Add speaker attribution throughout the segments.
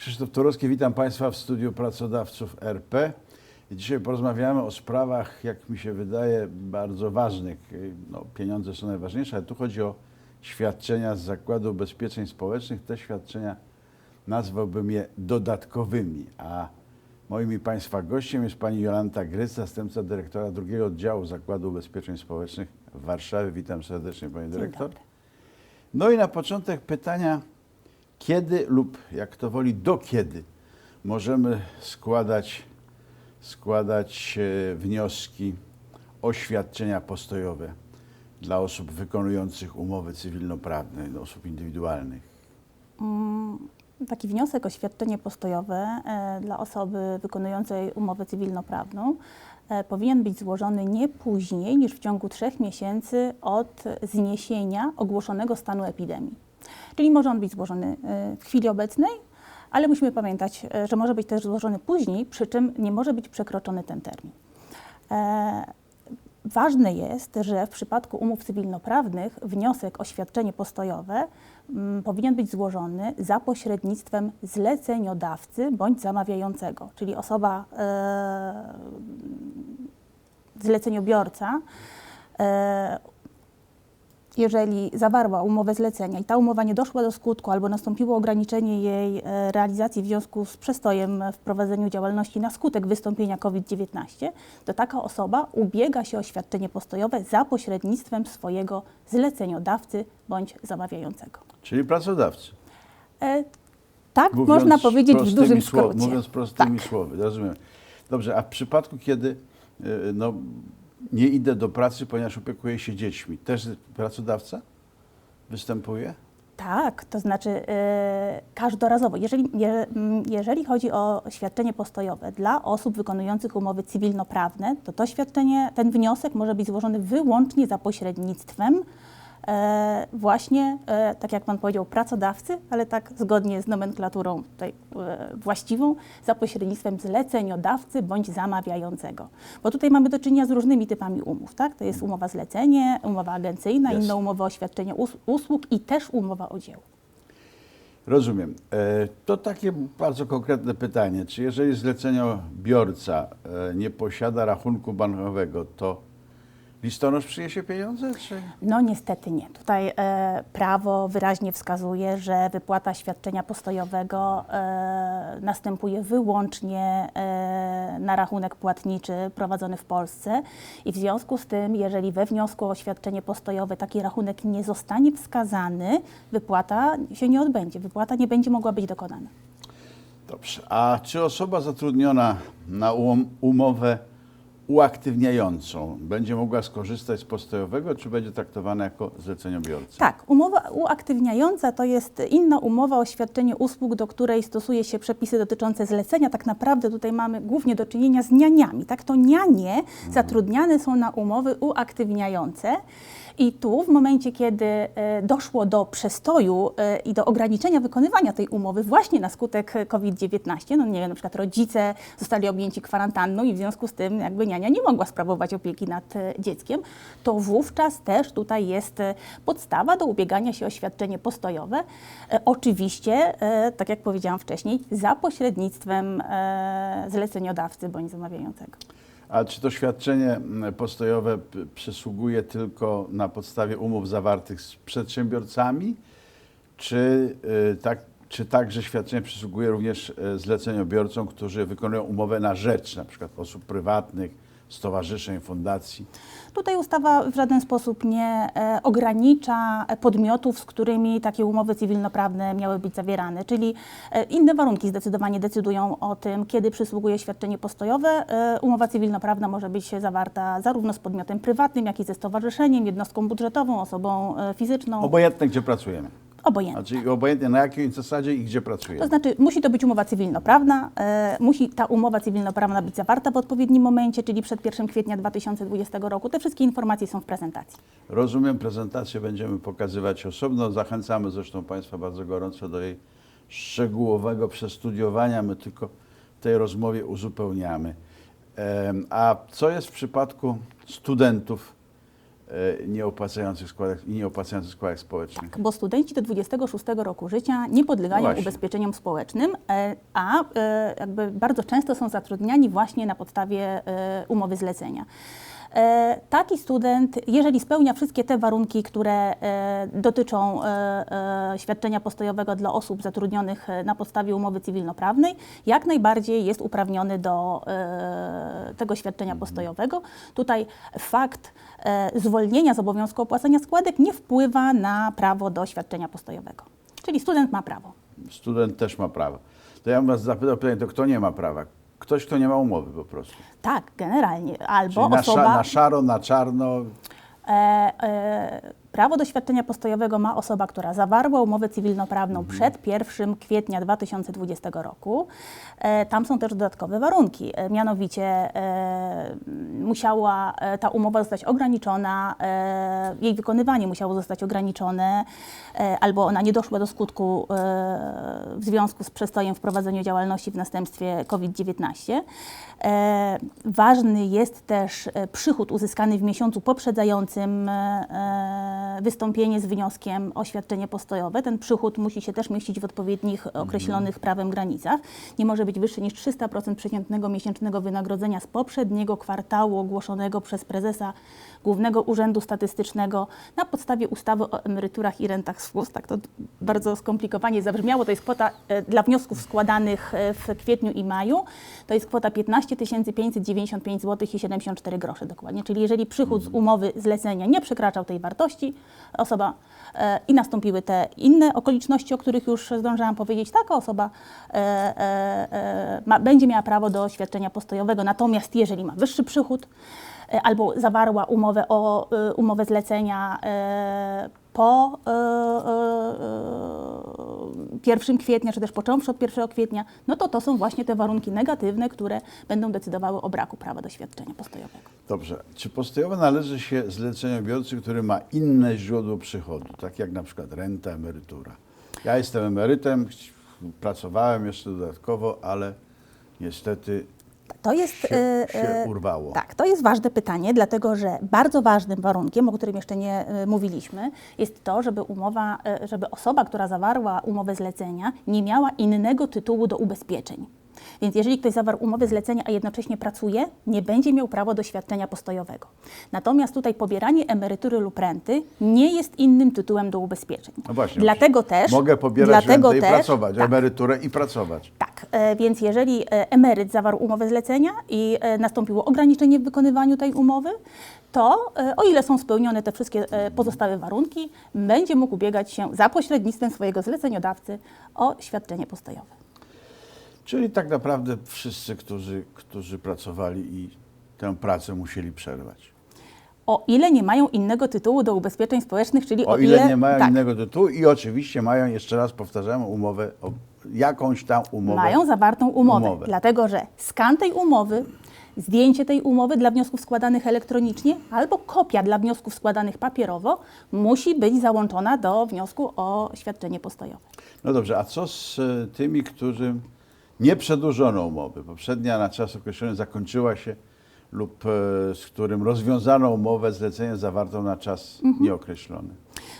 Speaker 1: Krzysztof Torowski, witam Państwa w studiu pracodawców RP. Dzisiaj porozmawiamy o sprawach, jak mi się wydaje, bardzo ważnych. No, pieniądze są najważniejsze, ale tu chodzi o świadczenia z Zakładu Ubezpieczeń Społecznych. Te świadczenia nazwałbym je dodatkowymi, a moim i Państwa gościem jest Pani Jolanta Gryc, zastępca dyrektora drugiego oddziału Zakładu Ubezpieczeń Społecznych w Warszawie. Witam serdecznie Pani Dyrektor. No i na początek pytania, kiedy lub jak to woli, do kiedy możemy składać, składać e, wnioski o świadczenia postojowe dla osób wykonujących umowy cywilnoprawne, dla osób indywidualnych.
Speaker 2: Mm, Taki wniosek o świadczenie postojowe e, dla osoby wykonującej umowę cywilnoprawną e, powinien być złożony nie później niż w ciągu trzech miesięcy od zniesienia ogłoszonego stanu epidemii. Czyli może on być złożony e, w chwili obecnej, ale musimy pamiętać, e, że może być też złożony później, przy czym nie może być przekroczony ten termin. E, Ważne jest, że w przypadku umów cywilnoprawnych wniosek o świadczenie postojowe mm, powinien być złożony za pośrednictwem zleceniodawcy bądź zamawiającego, czyli osoba e, zleceniobiorca. E, jeżeli zawarła umowę zlecenia i ta umowa nie doszła do skutku albo nastąpiło ograniczenie jej e, realizacji w związku z przestojem w prowadzeniu działalności na skutek wystąpienia COVID-19, to taka osoba ubiega się o świadczenie postojowe za pośrednictwem swojego zleceniodawcy bądź zamawiającego.
Speaker 1: Czyli pracodawcy.
Speaker 2: E, tak
Speaker 1: Mówiąc
Speaker 2: można powiedzieć w dużym
Speaker 1: słow-
Speaker 2: skrócie.
Speaker 1: Mówiąc prostymi
Speaker 2: Tak.
Speaker 1: słowy, rozumiem. Dobrze, a w przypadku, kiedy y, no, nie idę do pracy, ponieważ opiekuję się dziećmi, też pracodawca występuje?
Speaker 2: Tak, to znaczy e, każdorazowo. Jeżeli, je, jeżeli chodzi o świadczenie postojowe dla osób wykonujących umowy cywilnoprawne, to to świadczenie, ten wniosek może być złożony wyłącznie za pośrednictwem właśnie, e, tak jak Pan powiedział, pracodawcy, ale tak zgodnie z nomenklaturą tutaj e, właściwą, za pośrednictwem zleceniodawcy bądź zamawiającego. Bo tutaj mamy do czynienia z różnymi typami umów, tak? To jest umowa zlecenie, umowa agencyjna,
Speaker 1: Jasne.
Speaker 2: inna umowa o świadczenie us- usług i też umowa o dzieło.
Speaker 1: Rozumiem. E, To takie bardzo konkretne pytanie. Czy jeżeli zleceniobiorca e, nie posiada rachunku bankowego, to listonosz przyniesie pieniądze? Czy...
Speaker 2: No niestety nie. Tutaj e, prawo wyraźnie wskazuje, że wypłata świadczenia postojowego e, następuje wyłącznie e, na rachunek płatniczy prowadzony w Polsce i w związku z tym, jeżeli we wniosku o świadczenie postojowe taki rachunek nie zostanie wskazany, wypłata się nie odbędzie, wypłata nie będzie mogła być dokonana.
Speaker 1: Dobrze. A czy osoba zatrudniona na um- umowę uaktywniającą będzie mogła skorzystać z postojowego, czy będzie traktowana jako zleceniobiorca?
Speaker 2: Tak, umowa uaktywniająca to jest inna umowa o świadczenie usług, do której stosuje się przepisy dotyczące zlecenia. Tak naprawdę tutaj mamy głównie do czynienia z nianiami. Tak, to nianie zatrudniane są na umowy uaktywniające. I tu, w momencie, kiedy e, doszło do przestoju e, i do ograniczenia wykonywania tej umowy właśnie na skutek COVID-19, no nie wiem, na przykład rodzice zostali objęci kwarantanną i w związku z tym jakby niania nie mogła sprawować opieki nad e, dzieckiem, to wówczas też tutaj jest podstawa do ubiegania się o świadczenie postojowe. Oczywiście, tak jak powiedziałam wcześniej, za pośrednictwem zleceniodawcy bądź zamawiającego.
Speaker 1: A czy to świadczenie mm, postojowe przysługuje tylko na podstawie umów zawartych z przedsiębiorcami, czy, y, tak, czy także świadczenie przysługuje również y, zleceniobiorcom, którzy wykonują umowę na rzecz, przykład osób prywatnych, stowarzyszeń, fundacji?
Speaker 2: Tutaj ustawa w żaden sposób nie e, ogranicza e, podmiotów, z którymi takie umowy cywilnoprawne miały być zawierane, czyli e, inne warunki zdecydowanie decydują o tym, kiedy przysługuje świadczenie postojowe. E, umowa cywilnoprawna może być zawarta zarówno z podmiotem prywatnym, jak i ze stowarzyszeniem, jednostką budżetową, osobą e, fizyczną,
Speaker 1: Obojętne, gdzie pracujemy.
Speaker 2: Obojętnie.
Speaker 1: Znaczy obojętnie na jakiej zasadzie i gdzie
Speaker 2: To
Speaker 1: pracujemy.
Speaker 2: znaczy, musi to być umowa cywilnoprawna, e, musi ta umowa cywilnoprawna być zawarta w odpowiednim momencie, czyli przed 1 kwietnia 2020 roku. Te wszystkie informacje są w prezentacji.
Speaker 1: Rozumiem, prezentację będziemy pokazywać osobno. Zachęcamy zresztą Państwa bardzo gorąco do jej szczegółowego przestudiowania. My tylko w tej rozmowie uzupełniamy. Em, A co jest w przypadku studentów e, nieopłacających składek i nieopłacających składek społecznych.
Speaker 2: Bo studenci do 26 roku życia nie podlegają
Speaker 1: No
Speaker 2: ubezpieczeniom społecznym, e, a e, jakby bardzo często są zatrudniani właśnie na podstawie e, umowy zlecenia. E, Taki student, jeżeli spełnia wszystkie te warunki, które e, dotyczą e, świadczenia postojowego dla osób zatrudnionych na podstawie umowy cywilnoprawnej, jak najbardziej jest uprawniony do tego świadczenia postojowego. Tutaj fakt zwolnienia z obowiązku opłacania składek nie wpływa na prawo do świadczenia postojowego. Czyli student ma prawo.
Speaker 1: Student też ma prawo. To ja bym was zapytał pytanie, to kto nie ma prawa? Ktoś, kto nie ma umowy po prostu.
Speaker 2: Tak, generalnie. Albo
Speaker 1: Czyli na,
Speaker 2: osoba.
Speaker 1: sza, na szaro, na czarno.
Speaker 2: E, e, prawo do świadczenia postojowego ma osoba, która zawarła umowę cywilnoprawną przed 1 kwietnia 2020 roku. E, tam są też dodatkowe warunki. E, mianowicie e, musiała ta umowa zostać ograniczona, jej wykonywanie musiało zostać ograniczone, albo ona nie doszła do skutku w związku z przestojem w prowadzeniu działalności w następstwie COVID-19. E, ważny jest też przychód uzyskany w miesiącu poprzedzającym wystąpienie z wnioskiem o świadczenie postojowe. Ten przychód musi się też mieścić w odpowiednich określonych prawem granicach. Nie może być wyższy niż 300% przeciętnego miesięcznego wynagrodzenia z poprzedniego kwartału ogłoszonego przez prezesa Głównego Urzędu Statystycznego na podstawie ustawy o emeryturach i rentach z FUS. Tak to bardzo skomplikowanie zabrzmiało. To jest kwota e, dla wniosków składanych e, w kwietniu i maju. To jest kwota 15 595 zł i 74 grosze dokładnie. Czyli jeżeli przychód z umowy zlecenia nie przekraczał tej wartości, osoba e, i nastąpiły te inne okoliczności, o których już zdążyłam powiedzieć, taka osoba e, e, e, ma, będzie miała prawo do świadczenia postojowego. Natomiast jeżeli ma wyższy przychód, e, albo zawarła umowę o e, umowę zlecenia e, po e, e, 1 kwietnia, czy też począwszy od 1 kwietnia, no to to są właśnie te warunki negatywne, które będą decydowały o braku prawa do świadczenia postojowego.
Speaker 1: Dobrze. Czy postojowo należy się zleceniobiorcy, który ma inne źródło przychodu, tak jak na przykład renta, emerytura? Ja jestem emerytem, pracowałem jeszcze dodatkowo, ale niestety
Speaker 2: To jest,
Speaker 1: się,
Speaker 2: e,
Speaker 1: się
Speaker 2: e,
Speaker 1: urwało.
Speaker 2: Tak, to jest ważne pytanie, dlatego że bardzo ważnym warunkiem, o którym jeszcze nie e, mówiliśmy, jest to, żeby umowa, żeby osoba, która zawarła umowę zlecenia, nie miała innego tytułu do ubezpieczeń. Więc jeżeli ktoś zawarł umowę zlecenia, a jednocześnie pracuje, nie będzie miał prawa do świadczenia postojowego. Natomiast tutaj pobieranie emerytury lub renty nie jest innym tytułem do ubezpieczeń.
Speaker 1: No właśnie.
Speaker 2: Dlatego też
Speaker 1: Mogę pobierać
Speaker 2: dlatego
Speaker 1: rentę i pracować,
Speaker 2: tak,
Speaker 1: emeryturę i pracować.
Speaker 2: tak, e, więc jeżeli e, emeryt zawarł umowę zlecenia i e, nastąpiło ograniczenie w wykonywaniu tej umowy, to e, o ile są spełnione te wszystkie e, pozostałe warunki, będzie mógł ubiegać się za pośrednictwem swojego zleceniodawcy o świadczenie postojowe.
Speaker 1: Czyli tak naprawdę wszyscy, którzy, którzy pracowali i tę pracę musieli przerwać.
Speaker 2: O ile nie mają innego tytułu do ubezpieczeń społecznych, czyli
Speaker 1: O ile nie mają
Speaker 2: tak,
Speaker 1: innego tytułu i oczywiście mają, jeszcze raz powtarzam, umowę, o, jakąś tam umowę.
Speaker 2: mają zawartą umowę,
Speaker 1: umowę.
Speaker 2: dlatego że skan tej umowy, zdjęcie tej umowy dla wniosków składanych elektronicznie albo kopia dla wniosków składanych papierowo musi być załączona do wniosku o świadczenie postojowe.
Speaker 1: No dobrze, a co z e, tymi, którym nie przedłużono umowy? Poprzednia na czas określony zakończyła się lub e, z którym rozwiązano umowę zlecenie zawartą na czas
Speaker 2: Mhm.
Speaker 1: nieokreślony.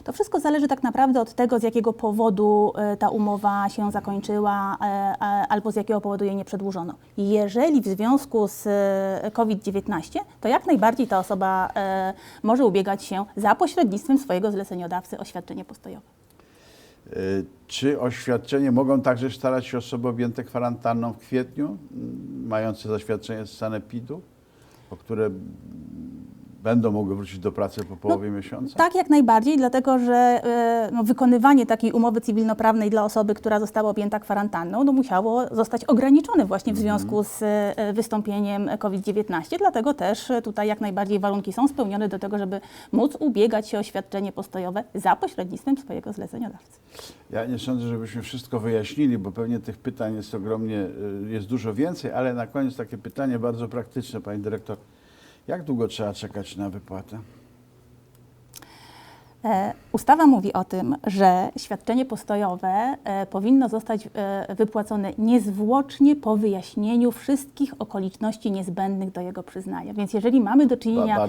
Speaker 2: To wszystko zależy tak naprawdę od tego, z jakiego powodu e, ta umowa się zakończyła e, albo z jakiego powodu jej nie przedłużono. Jeżeli w związku z e, COVID-19, to jak najbardziej ta osoba może ubiegać się za pośrednictwem swojego zleceniodawcy o świadczenie postojowe.
Speaker 1: E, Czy oświadczenie mogą także starać się osoby objęte kwarantanną w kwietniu, m, mające zaświadczenie z sanepidu, o które będą mogły wrócić do pracy po połowie miesiąca?
Speaker 2: Tak, jak najbardziej, dlatego że e, no, wykonywanie takiej umowy cywilnoprawnej dla osoby, która została objęta kwarantanną, no, musiało zostać ograniczone właśnie w związku z e, wystąpieniem COVID-19. Dlatego też e, tutaj jak najbardziej warunki są spełnione do tego, żeby móc ubiegać się o świadczenie postojowe za pośrednictwem swojego zleceniodawcy.
Speaker 1: Ja nie sądzę, żebyśmy wszystko wyjaśnili, bo pewnie tych pytań jest ogromnie, jest dużo więcej, ale na koniec takie pytanie bardzo praktyczne, Pani Dyrektor. Jak długo trzeba czekać na wypłatę?
Speaker 2: E, Ustawa mówi o tym, że świadczenie postojowe e, powinno zostać e, wypłacone niezwłocznie po wyjaśnieniu wszystkich okoliczności niezbędnych do jego przyznania. Więc jeżeli mamy do czynienia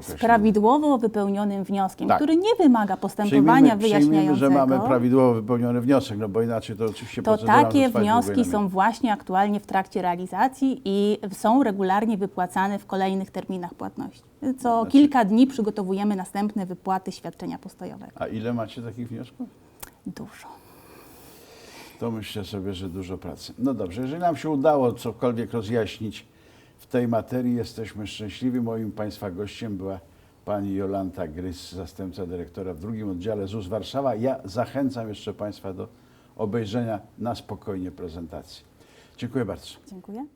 Speaker 2: z prawidłowo wypełnionym wnioskiem,
Speaker 1: Tak.
Speaker 2: który nie wymaga postępowania
Speaker 1: Przyjmijmy, przyjmijmy,
Speaker 2: wyjaśniającego,
Speaker 1: że mamy prawidłowo wypełniony wniosek, no bo inaczej to oczywiście
Speaker 2: to takie wnioski są właśnie aktualnie w trakcie realizacji i są regularnie wypłacane w kolejnych terminach płatności. Co
Speaker 1: Znaczy-
Speaker 2: kilka dni przygotowujemy następne wypłaty świadczenia postojowego.
Speaker 1: A ile macie takich wniosków?
Speaker 2: Dużo.
Speaker 1: To myślę sobie, że dużo pracy. No dobrze, jeżeli nam się udało cokolwiek rozjaśnić w tej materii, jesteśmy szczęśliwi. Moim Państwa gościem była pani Jolanta Grys, zastępca dyrektora w drugim oddziale ZUS Warszawa. Ja zachęcam jeszcze Państwa do obejrzenia na spokojnie prezentacji. Dziękuję bardzo.
Speaker 2: Dziękuję.